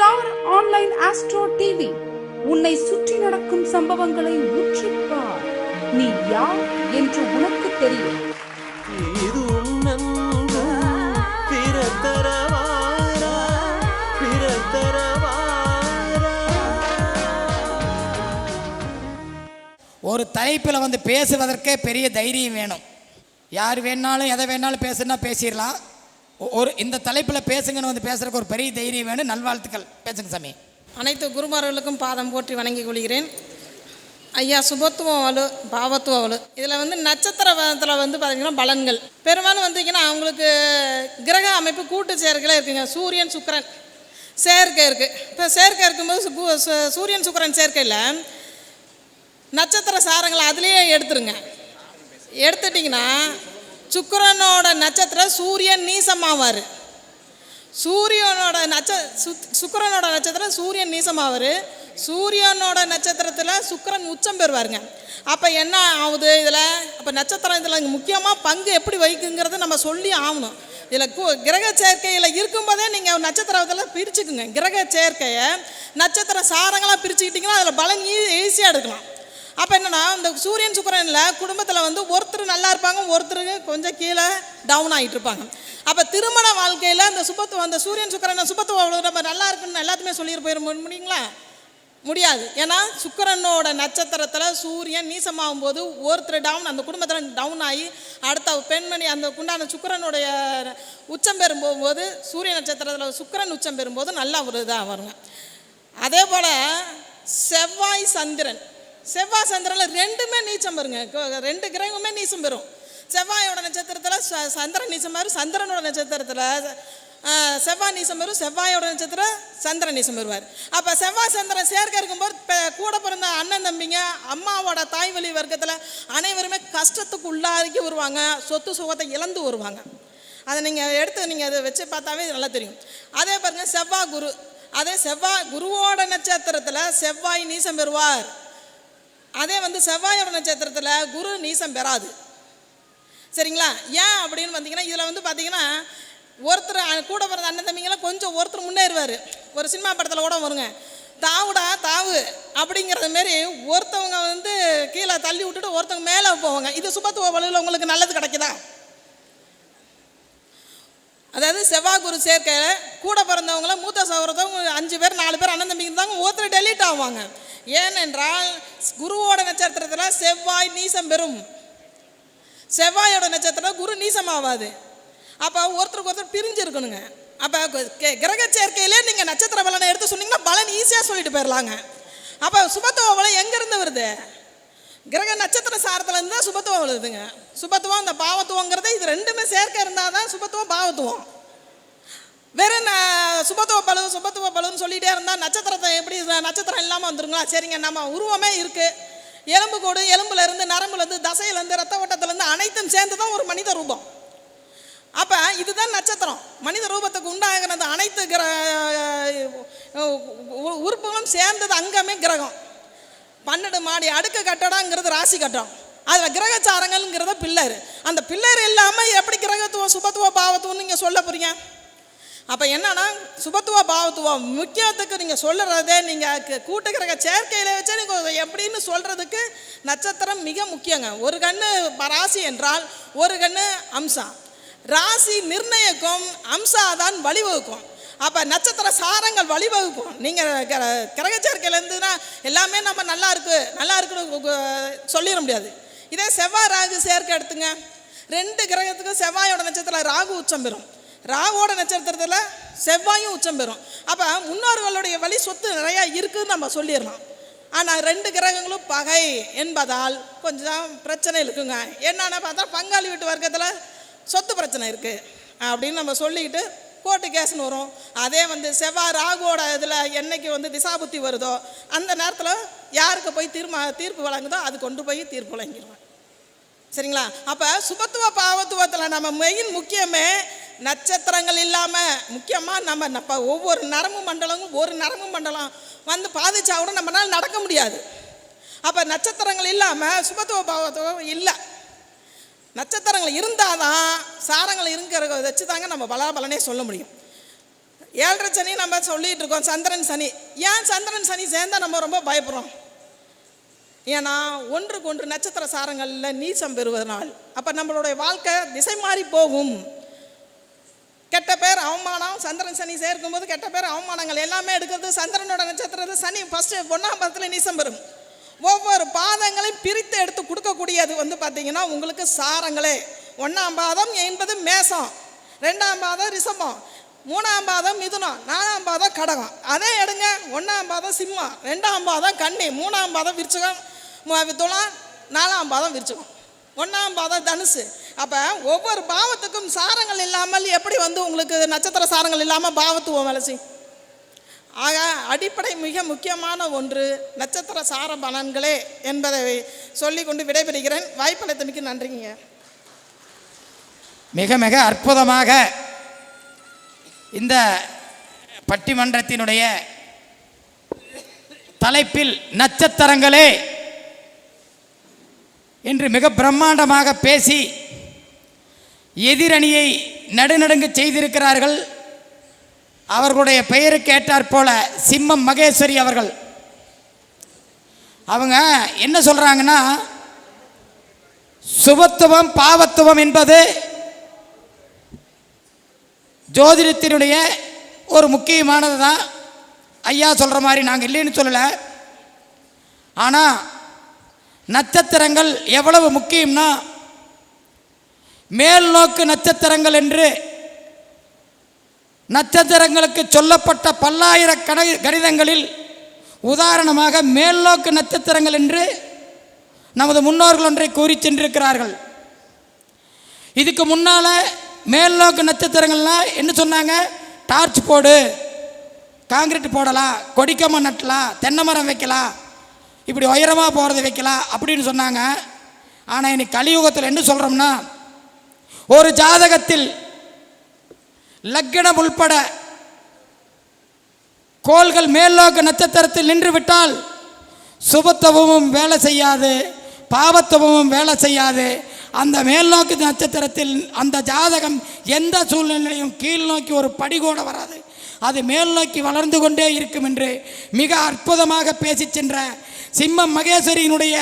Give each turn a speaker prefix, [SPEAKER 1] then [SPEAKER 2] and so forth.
[SPEAKER 1] Star online astro TV. உன்னை சுற்றி நடக்கும் சம்பவங்களை உற்றிப்பார் நீ யார் என்று உனக்கு தெரியும்.
[SPEAKER 2] இது உன்னன்பு பிறத்தரவாரா பிறத்தரவாரா.
[SPEAKER 3] ஒரு தலைப்பில் வந்து பேசுவதற்கே பெரிய தைரியம் வேணும். யார் வேணாலும் எதை வேணாலும் பேசுனா பேசிடலாம். ஒரு இந்த தலைப்பில் பேசுங்கன்னு வந்து பேசுறதுக்கு ஒரு பெரிய தைரியம் வேணும். நல்வாழ்த்துக்கள். பேசுங்க சாமி.
[SPEAKER 4] அனைத்து குருமார்களுக்கும் பாதம் போற்றி வணங்கி கொள்கிறேன். ஐயா சுபத்துவம் அவளு பாவத்துவம் அவளு. இதில் வந்து நட்சத்திரத்தில் வந்து பார்த்தீங்கன்னா பலன்கள். பெரும்பாலும் வந்தீங்கன்னா அவங்களுக்கு கிரக அமைப்பு கூட்டு சேர்க்கையில் இருக்குங்க. சூரியன் சுக்கிரன் சேர்க்கை இருக்குது இப்போ சேர்க்கை இருக்கும்போது சூரியன் சுக்கிரன் சேர்க்கையில் நட்சத்திர சாரங்களை அதுலேயே எடுத்துருங்க. எடுத்துட்டிங்கன்னா சுக்கரனோட நட்சத்திரம் சூரியன் நீசமாவார். சூரியனோட நட்ச சுத்- நட்சத்திரம் சூரியன் நீசமாவார். சூரியனோட நட்சத்திரத்தில் சுக்கிரன் உச்சம் பெறுவாருங்க. அப்போ என்ன ஆகுது இதில்? அப்போ நட்சத்திரம் இதில் முக்கியமாக பங்கு எப்படி வகிக்குங்கிறத நம்ம சொல்லி ஆகணும். இதில் கு கிரக சேர்க்கையில் இருக்கும்போதே நீங்கள் நட்சத்திரத்தில் பிரிச்சுக்குங்க. கிரக சேர்க்கையை நட்சத்திர சாரங்களாக பிரிச்சுக்கிட்டிங்கன்னா அதில் பலன் ஈஸியாக எடுக்கலாம். அப்போ என்னென்னா இந்த சூரியன் சுக்கிரனில் குடும்பத்தில் வந்து ஒருத்தர் நல்லா இருப்பாங்க ஒருத்தருக்கு கொஞ்சம் கீழே டவுன் ஆகிட்டு இருப்பாங்க. அப்போ திருமண வாழ்க்கையில் அந்த சுபத்துவம் அந்த சூரியன் சுக்கிரன் சுபத்துவம் அவ்வளோ நம்ம நல்லா இருக்குன்னு எல்லாத்துமே சொல்லிட்டு போயிட முடியுங்களா? முடியாது. ஏன்னா சுக்கரனோட நட்சத்திரத்தில் சூரியன் நீசமாகும் போது ஒருத்தர் டவுன் அந்த குடும்பத்தில் டவுன் ஆகி அடுத்த பெண்மணி அந்த குண்டான சுக்கிரனுடைய உச்சம் பெறும் போகும்போது சூரிய நட்சத்திரத்தில் சுக்கிரன் உச்சம் பெறும்போது நல்லா ஒரு இதாக வருங்க. அதே போல் செவ்வாய் சந்திரன் செவ்வாய் சந்திரனில் ரெண்டுமே நீச்சம் பெறுங்க. ரெண்டு கிரகமுமே நீச்சம் பெறும். செவ்வாயோட நட்சத்திரத்தில் ச- சந்திரன் நீச்சம் பெறும் சந்திரனோட நட்சத்திரத்தில் செவ்வாய் நீசம் பெறும் செவ்வாயோட நட்சத்திரம் சந்திரன் நீசம் பெறுவார். அப்போ செவ்வாய் சந்திரன் சேர்க்க இருக்கும்போது கூட பிறந்த அண்ணன் தம்பிங்க அம்மாவோட தாய் வழி வர்க்கத்தில் அனைவருமே கஷ்டத்துக்கு உள்ளாக்கி வருவாங்க சொத்து சுகத்தை இழந்து வருவாங்க. அதை நீங்கள் எடுத்து நீங்கள் அதை வச்சு பார்த்தாவே நல்லா தெரியும். அதே பாருங்க செவ்வாய் குரு. அதே செவ்வாய் குருவோட நட்சத்திரத்தில் செவ்வாய் நீசம் பெறுவார். அதே வந்து செவ்வாயோட நட்சத்திரத்தில் குரு நீசம் பெறாது. சரிங்களா? ஏன் அப்படின்னு பார்த்தீங்கன்னா இதில் வந்து பார்த்தீங்கன்னா ஒருத்தர் கூட பிறந்த அண்ணன் தம்பிங்கெல்லாம் கொஞ்சம் ஒருத்தர் முன்னேறுவார். ஒரு சினிமா படத்தில் கூட வருங்க. தாவுடா தாவு அப்படிங்கிறது மாரி ஒருத்தவங்க வந்து கீழே தள்ளி விட்டுட்டு ஒருத்தவங்க மேலே போவாங்க. இது சுபத்துவ வழியில் உங்களுக்கு நல்லது கிடைக்குதா? அதாவது செவ்வாய் குரு கூட பிறந்தவங்கள மூத்த சகோதரத்தவங்க அஞ்சு பேர் நாலு பேர் அண்ணன் தம்பிங்க தாங்க ஒருத்தர் டெலீட் ஆவாங்க. ஏனென்றால் குருவோட நட்சத்திரத்தில் செவ்வாய் நீசம் பெறும். செவ்வாயோட நட்சத்திரம் குரு நீசம் ஆகாது அப்போ ஒருத்தருக்கு ஒருத்தர் பிரிஞ்சு இருக்கணுங்க. அப்போ கிரக சேர்க்கையிலே நீங்கள் நட்சத்திர பலனை எடுத்து சொன்னீங்கன்னா பலன் ஈஸியாக சொல்லிட்டு போயிடலாங்க அப்போ சுபத்துவ பலம் எங்கேருந்து வருது? கிரக நட்சத்திர சாரத்துலேருந்து தான் சுபத்துவம் வருதுங்க. சுபத்துவம் அந்த பாவத்துவங்கிறது இது ரெண்டுமே சேர்க்கை இருந்தால் தான் சுபத்துவம் பாவத்துவம். வெறும் சுபத்துவ பலு சுபத்துவ பலுன்னு சொல்லிகிட்டே இருந்தால் நட்சத்திரத்தை எப்படி நட்சத்திரம் இல்லாமல் வந்துருங்களா? சரிங்க நம்ம உருவமே இருக்குது எலும்பு கூடு எலும்புலேருந்து நரம்புலேருந்து தசையிலேருந்து ரத்த ஓட்டத்துலேருந்து அனைத்தும் சேர்ந்து தான் ஒரு மனித ரூபம். அப்போ இதுதான் நட்சத்திரம். மனித ரூபத்துக்கு உண்டாகிறது அனைத்து கிர உ- உறுப்புகளும் சேர்ந்தது அங்கமே கிரகம். பன்னெண்டு மாடி அடுக்கு கட்டடங்கிறது ராசி கட்டம். அதில் கிரகச்சாரங்கள்ங்கிறத பில்லர். அந்த பில்லர் இல்லாமல் எப்படி கிரகத்துவம் சுபத்துவ பாவத்துவம்னு நீங்கள் சொல்ல போகிறீங்க அப்போ என்னன்னா சுபத்துவ பாவத்துவம் முக்கியத்துக்கு நீங்கள் சொல்லுறதே நீங்கள் கூட்டு கிரக சேர்க்கையில் வச்சே நீங்கள் எப்படின்னு சொல்கிறதுக்கு நட்சத்திரம் மிக முக்கியங்க. ஒரு கண்ணு ராசி என்றால் ஒரு கண்ணு அம்சா. ராசி நிர்ணயிக்கும் அம்சா தான் வழிவகுக்கும். அப்போ நட்சத்திர சாரங்கள் வழிவகுக்கும். நீங்கள் கிரக சேர்க்கையிலேருந்துனா எல்லாமே நம்ம நல்லா இருக்கு நல்லா இருக்குன்னு சொல்லிட முடியாது. இதே செவ்வாய் ராகு சேர்க்கை எடுத்துங்க. ரெண்டு கிரகத்துக்கும் செவ்வாயோட நட்சத்திரம் ராகு உச்சம் பெறும். ராவோட நட்சத்திரத்தில் செவ்வாயும் உச்சம் பெறும். அப்போ முன்னோர்களுடைய வழி சொத்து நிறையா இருக்குதுன்னு நம்ம சொல்லிடலாம். ஆனால் ரெண்டு கிரகங்களும் பகை என்பதால் கொஞ்சம் பிரச்சனை இருக்குங்க. என்னன்னா பார்த்தா பங்காளி வீட்டு வர்க்கத்தில் சொத்து பிரச்சனை இருக்குது அப்படின்னு நம்ம சொல்லிக்கிட்டு கோர்ட்டு கேஸ்னு வரும். அதே வந்து செவ்வாய் ராகுவோட இதில் என்னைக்கு வந்து திசாபுத்தி வருதோ அந்த நேரத்தில் யாருக்கு போய் தீர்மா தீர்ப்பு வழங்குதோ அது கொண்டு போய் தீர்ப்பு வழங்கிடுவேன் சரிங்களா? அப்போ சுபத்துவ பாவத்துவத்தில் நம்ம மெயின் முக்கியமே நட்சத்திரங்கள் இல்லாமல் முக்கியமாக நம்ம நம்ம ஒவ்வொரு நரம்பு மண்டலமும் ஒரு நரம்பு மண்டலம் வந்து பாதிச்சா கூட நம்மளால் நடக்க முடியாது. அப்போ நட்சத்திரங்கள் இல்லாமல் சுபத்துவ பாவத்துவம் இல்லை. நட்சத்திரங்கள் இருந்தால் தான் சாரங்கள் இருக்கிறத வச்சு தாங்க நம்ம பலாபலனே சொல்ல முடியும். ஏழரை சனி நம்ம சொல்லிகிட்டு இருக்கோம் சந்திரன் சனி. ஏன் சந்திரன் சனி சேர்ந்தா நம்ம ரொம்ப பயப்படுறோம்? ஏன்னா ஒன்றுக்கு ஒன்று நட்சத்திர சாரங்களில் நீச்சம் பெறுவதனால் அப்போ நம்மளுடைய வாழ்க்கை திசை மாறி போகும். கெட்ட பேர் அவமானம் சந்திரன் சனி சேர்க்கும்போது கெட்ட பேர் அவமானங்கள் எல்லாமே எடுக்கிறது சந்திரனோட நட்சத்திரத்தை சனி ஃபஸ்ட்டு ஒன்றாம் பாதத்தில் நீசம் பெறும். ஒவ்வொரு பாதங்களையும் பிரித்து எடுத்து கொடுக்கக்கூடியது வந்து பார்த்தீங்கன்னா உங்களுக்கு சாரங்களே. ஒன்றாம் பாதம் என்பது மேசம் ரெண்டாம் பாதம் ரிஷபம் மூணாம் பாதம் மிதுனம் நாலாம் பாதம் கடகம். அதே எடுங்க ஒன்றாம் பாதம் சிம்மம் ரெண்டாம் பாதம் கண்ணி மூணாம் பாதம் விருச்சகம் துளம் நாலாம் பாதம் விருச்சகம். ஒன்றாம் பாதம் தனுசு. அப்போ ஒவ்வொரு பாவத்துக்கும் சாரங்கள் இல்லாமல் எப்படி வந்து உங்களுக்கு நட்சத்திர சாரங்கள் இல்லாமல் பாவத்துவம் வளர்ச்சி? ஆக அடிப்படை மிக முக்கியமான ஒன்று நட்சத்திர சார பலன்களே என்பதை சொல்லிக்கொண்டு விடைபெறுகிறேன். வாய்ப்பளித்தமைக்கு நன்றிங்க.
[SPEAKER 3] மிக மிக அற்புதமாக இந்த பட்டிமன்றத்தினுடைய தலைப்பில் நட்சத்திரங்களே என்று மிக பிரம்மாண்டமாக பேசி எதிரணியை நடுநடுங்கு செய்திருக்கிறார்கள். அவர்களுடைய பெயருக்கு ஏற்றாற் போல சிம்மம் மகேஸ்வரி அவர்கள். அவங்க என்ன சொல்றாங்கன்னா சுபத்துவம் பாவத்துவம் என்பது ஜோதிடத்தினுடைய ஒரு முக்கியமானது தான் ஐயா சொல்கிற மாதிரி நாங்கள் இல்லைன்னு சொல்லலை. ஆனால் நட்சத்திரங்கள் எவ்வளவு முக்கியம்னா மேல் நோக்கு நட்சத்திரங்கள் என்று நட்சத்திரங்களுக்கு சொல்லப்பட்ட பல்லாயிரக்கண கணிதங்களில் உதாரணமாக மேல்நோக்கு நட்சத்திரங்கள் என்று நமது முன்னோர்கள் ஒன்றை கூறி சென்றிருக்கிறார்கள். இதுக்கு முன்னால் மேல்நோக்கு நட்சத்திரங்கள்லாம் என்ன சொன்னாங்க? டார்ச் போடு காங்கிரீட் போடலாம் கொடிக்கம்பம் நட்டலாம் தென்னை மரம் வைக்கலாம் இப்படி உயரமாக போகிறது வைக்கலாம் அப்படின்னு சொன்னாங்க. ஆனால் இன்னைக்கு கலியுகத்தில் என்ன சொல்கிறோம்னா ஒரு ஜாதகத்தில் லக்னம் உள்பட கோள்கள் மேல்நோக்கு நட்சத்திரத்தில் நின்றுவிட்டால் சுபத்துவமும் வேலை செய்யாது பாவத்துவமும் வேலை செய்யாது. அந்த மேல்நோக்கு நட்சத்திரத்தில் அந்த ஜாதகம் எந்த சூழ்நிலையும் கீழ் நோக்கி ஒரு படி கூட வராது. அது மேல் நோக்கி வளர்ந்து கொண்டே இருக்கும் என்று மிக அற்புதமாக பேசிச் சென்ற சிம்மம் மகேஸ்வரியினுடைய